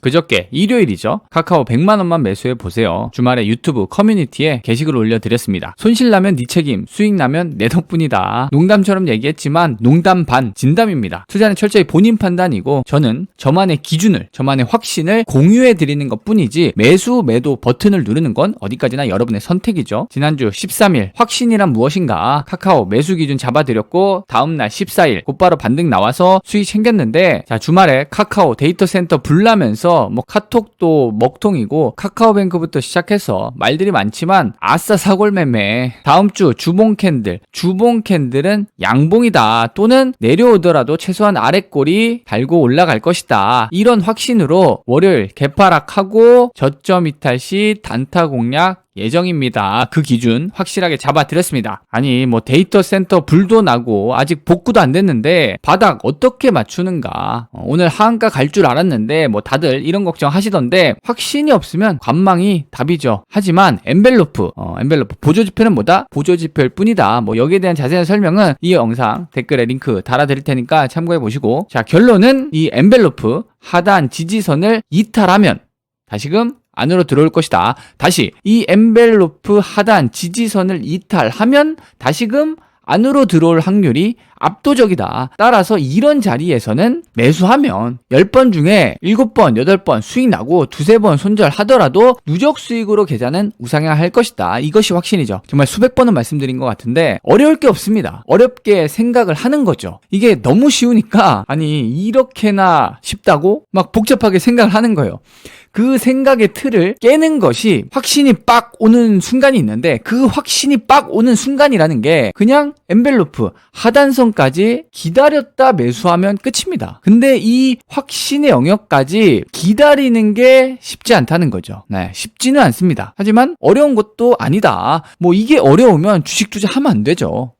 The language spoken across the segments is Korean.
그저께 일요일이죠. 카카오 100만 원만 매수해 보세요. 주말에 유튜브 커뮤니티에 게시글을 올려드렸습니다. 손실 나면 네 책임, 수익 나면 내 덕분이다. 농담처럼 얘기했지만 농담 반 진담입니다. 투자는 철저히 본인 판단이고 저는 저만의 기준을, 저만의 확신을 공유해 드리는 것뿐이지 매수 매도 버튼을 누르는 건 어디까지나 여러분의 선택이죠. 지난주 13일 확신이란 무엇인가 카카오 매수 기준 잡아드렸고 다음날 14일 곧바로 반등 나와서 수익 챙겼는데 자 주말에 카카오 데이터 센터 불나면서 뭐 카톡도 먹통이고 카카오뱅크부터 시작해서 말들이 많지만 아싸 사골 매매 다음 주 주봉 캔들 주봉 캔들은 양봉이다 또는 내려오더라도 최소한 아래꼬리 달고 올라갈 것이다. 이런 확신으로 월요일 개파락하고 저점 이탈 시 단타 공략 예정입니다. 그 기준 확실하게 잡아드렸습니다. 아니 뭐 데이터 센터 불도 나고 아직 복구도 안 됐는데 바닥 어떻게 맞추는가 어, 오늘 하한가 갈 줄 알았는데 뭐 다들 이런 걱정 하시던데 확신이 없으면 관망이 답이죠. 하지만 엔벨로프 어, 엔벨로프 보조지표는 뭐다? 보조지표일 뿐이다. 뭐 여기에 대한 자세한 설명은 이 영상 댓글에 링크 달아드릴 테니까 참고해 보시고 자 결론은 이 엔벨로프 하단 지지선을 이탈하면 다시금 안으로 들어올 것이다. 다시 이 엔벨로프 하단 지지선을 이탈하면 다시금 안으로 들어올 확률이 압도적이다. 따라서 이런 자리에서는 매수하면 10번 중에 7번, 8번 수익 나고 두세 번 손절하더라도 누적 수익으로 계좌는 우상향할 것이다. 이것이 확신이죠. 정말 수백 번은 말씀드린 것 같은데 어려울 게 없습니다. 어렵게 생각을 하는 거죠. 이게 너무 쉬우니까 아니 이렇게나 쉽다고 막 복잡하게 생각을 하는 거예요. 그 생각의 틀을 깨는 것이 확신이 빡 오는 순간이 있는데 그 확신이 빡 오는 순간이라는 게 그냥 엔벨로프 하단선까지 기다렸다 매수하면 끝입니다. 근데 이 확신의 영역까지 기다리는 게 쉽지 않다는 거죠. 네, 쉽지는 않습니다. 하지만 어려운 것도 아니다. 뭐 이게 어려우면 주식 투자하면 안 되죠.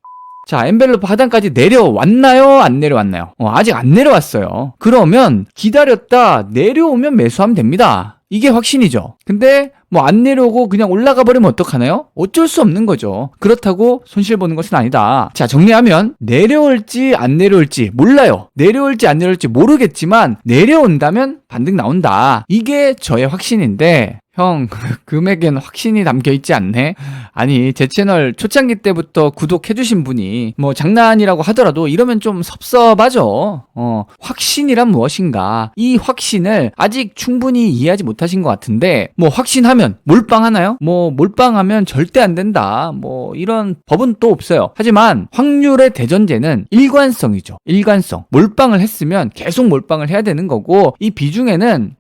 자, 엔벨로프 하단까지 내려왔나요? 안 내려왔나요? 어, 아직 안 내려왔어요. 그러면 기다렸다 내려오면 매수하면 됩니다. 이게 확신이죠. 근데 뭐 안 내려오고 그냥 올라가 버리면 어떡하나요? 어쩔 수 없는 거죠. 그렇다고 손실 보는 것은 아니다. 자, 정리하면 내려올지 안 내려올지 몰라요. 내려올지 안 내려올지 모르겠지만 내려온다면 반등 나온다. 이게 저의 확신인데 형, 금액엔 확신이 담겨 있지 않네? 아니, 제 채널 초창기 때부터 구독해주신 분이, 뭐, 장난이라고 하더라도 이러면 좀 섭섭하죠? 어, 확신이란 무엇인가? 이 확신을 아직 충분히 이해하지 못하신 것 같은데, 뭐, 확신하면 몰빵하나요? 뭐, 몰빵하면 절대 안 된다. 뭐, 이런 법은 또 없어요. 하지만, 확률의 대전제는 일관성이죠. 일관성. 몰빵을 했으면 계속 몰빵을 해야 되는 거고, 이 비중에는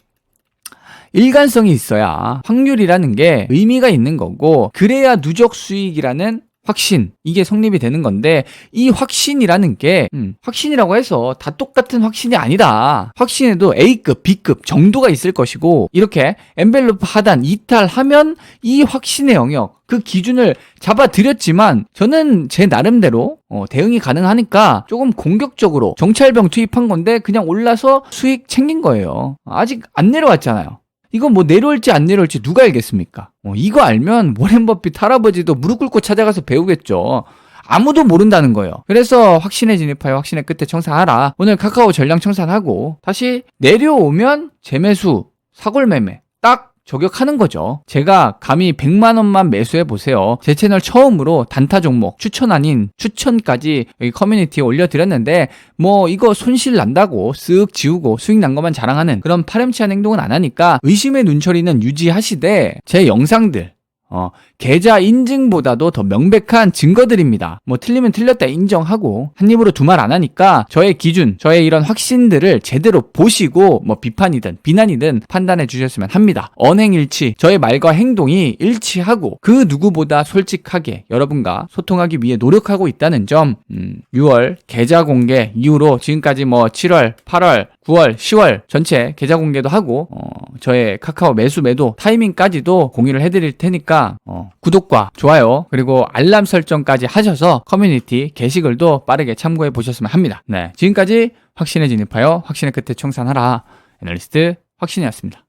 일관성이 있어야 확률이라는 게 의미가 있는 거고 그래야 누적 수익이라는 확신 이게 성립이 되는 건데 이 확신이라는 게 음, 확신이라고 해서 다 똑같은 확신이 아니다. 확신에도 A급, B급 정도가 있을 것이고 이렇게 엔벨로프 하단 이탈하면 이 확신의 영역 그 기준을 잡아드렸지만 저는 제 나름대로 어, 대응이 가능하니까 조금 공격적으로 정찰병 투입한 건데 그냥 올라서 수익 챙긴 거예요. 아직 안 내려왔잖아요. 이건 뭐 내려올지 안 내려올지 누가 알겠습니까? 어, 이거 알면 워렌 버핏 할아버지도 무릎 꿇고 찾아가서 배우겠죠. 아무도 모른다는 거예요. 그래서 확신에 진입하여 확신의 끝에 청산하라. 오늘 카카오 전량 청산하고 다시 내려오면 재매수, 사골매매 딱 저격하는 거죠. 제가 감히 100만 원만 매수해 보세요. 제 채널 처음으로 단타 종목 추천 아닌 추천까지 커뮤니티에 올려드렸는데 뭐 이거 손실 난다고 쓱 지우고 수익 난 것만 자랑하는 그런 파렴치한 행동은 안 하니까 의심의 눈초리는 유지하시되 제 영상들 어, 계좌 인증보다도 더 명백한 증거들입니다. 뭐 틀리면 틀렸다 인정하고 한 입으로 두 말 안 하니까 저의 기준, 저의 이런 확신들을 제대로 보시고 뭐 비판이든 비난이든 판단해 주셨으면 합니다. 언행일치, 저의 말과 행동이 일치하고 그 누구보다 솔직하게 여러분과 소통하기 위해 노력하고 있다는 점, 음, 6월 계좌 공개 이후로 지금까지 뭐 7월, 8월, 9월, 10월 전체 계좌 공개도 하고 어, 저의 카카오 매수 매도 타이밍까지도 공유를 해드릴 테니까 어, 구독과 좋아요 그리고 알람 설정까지 하셔서 커뮤니티 게시글도 빠르게 참고해 보셨으면 합니다. 네, 지금까지 확신에 진입하여 확신의 끝에 청산하라 애널리스트 확신이었습니다.